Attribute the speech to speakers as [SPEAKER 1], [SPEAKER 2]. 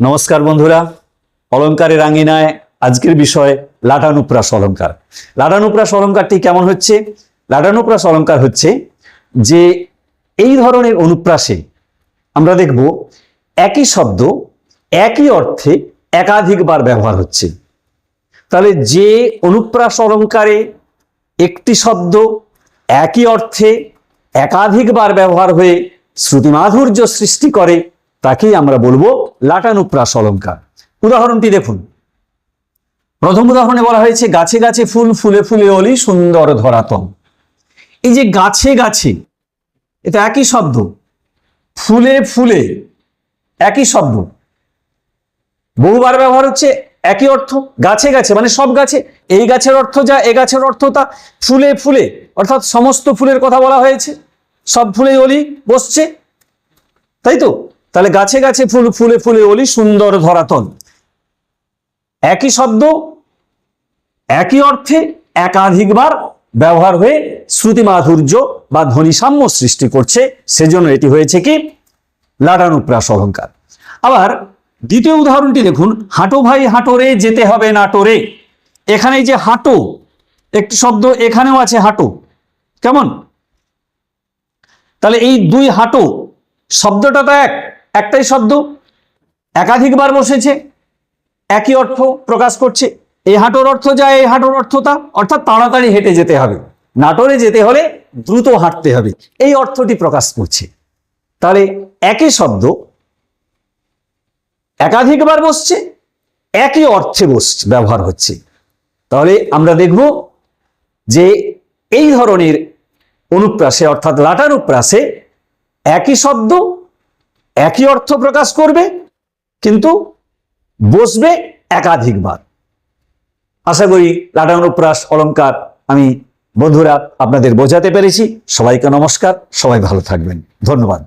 [SPEAKER 1] নমস্কার বন্ধুরা অলঙ্কারের আঙিনায় আজকের বিষয় লাটানুপ্রাস অলঙ্কার লাটানুপ্রাস অলঙ্কারটি কেমন হচ্ছে? লাটানুপ্রাস অলঙ্কার হচ্ছে যে এই ধরনের অনুপ্রাসে আমরা দেখব একই শব্দ, একই অর্থে একাধিকবার ব্যবহার হচ্ছে। তাহলে যে অনুপ্রাস অলঙ্কারে একটি শব্দ একই অর্থে একাধিকবার ব্যবহার হয়ে শ্রুতিমাধুর্য সৃষ্টি করে তাকেই আমরা বলব লাটানুপ্রাস অলঙ্কার উদাহরণটি দেখুন। প্রথম উদাহরণে বলা হয়েছে, গাছে গাছে ফুল, ফুলে ফুলে অলি, সুন্দর ধরাতম এই যে গাছে গাছে, এটা একই শব্দ। ফুলে ফুলে, একই শব্দ। বহুবার ব্যবহার হচ্ছে একই অর্থ, গাছে গাছে মানে সব গাছে, এই গাছের অর্থ যা, এ গাছের অর্থ তা। ফুলে ফুলে, অর্থাৎ সমস্ত ফুলের কথা বলা হয়েছে। সব ফুলে অলি বসছে। তাই তো? তাহলে গাছে গাছে ফুল, ফুলে ফুলে অলি সুন্দর ধরাতল। একই শব্দ, একই অর্থে একাধিকবার ব্যবহার হয়ে শ্রুতি মাধুর্য বা ধ্বনিসাম্য সৃষ্টি করছে, সেজন্য এটি হয়েছে কি? লাটানুপ্রাস অলঙ্কার আবার দ্বিতীয় উদাহরণটি দেখুন, হাঁটো ভাই হাঁটোরে যেতে হবে নাটোরে এখানে যে হাঁটো, একটি শব্দ এখানেও আছে হাঁটো। কেমন? তাহলে এই দুই হাঁটো, শব্দটা তো এক একটাই শব্দ, একাধিকবার বসেছে, একই অর্থ প্রকাশ করছে। এই হাঁটোর অর্থ যা, এই হাঁটোর অর্থ তা অর্থাৎ তাড়াতাড়ি হেঁটে যেতে হবে। নাটোরে যেতে হলে দ্রুত হাঁটতে হবে। এই অর্থটি প্রকাশ করছে। তাহলে একই শব্দ, একাধিকবার বসছে, একই অর্থে বসছে ব্যবহার হচ্ছে। তাহলে আমরা দেখব যে এই ধরনের অনুপ্রাসে, অর্থাৎ লাটানুপ্রাসে একই শব্দ একই অর্থ প্রকাশ করবে, কিন্তু বসবে একাধিকবার। আশা করি লাটানুপ্রাস অলঙ্কার আমি বন্ধুরা আপনাদের বোঝাতে পেরেছি। সবাইকে নমস্কার, সবাই ভালো থাকবেন। ধন্যবাদ।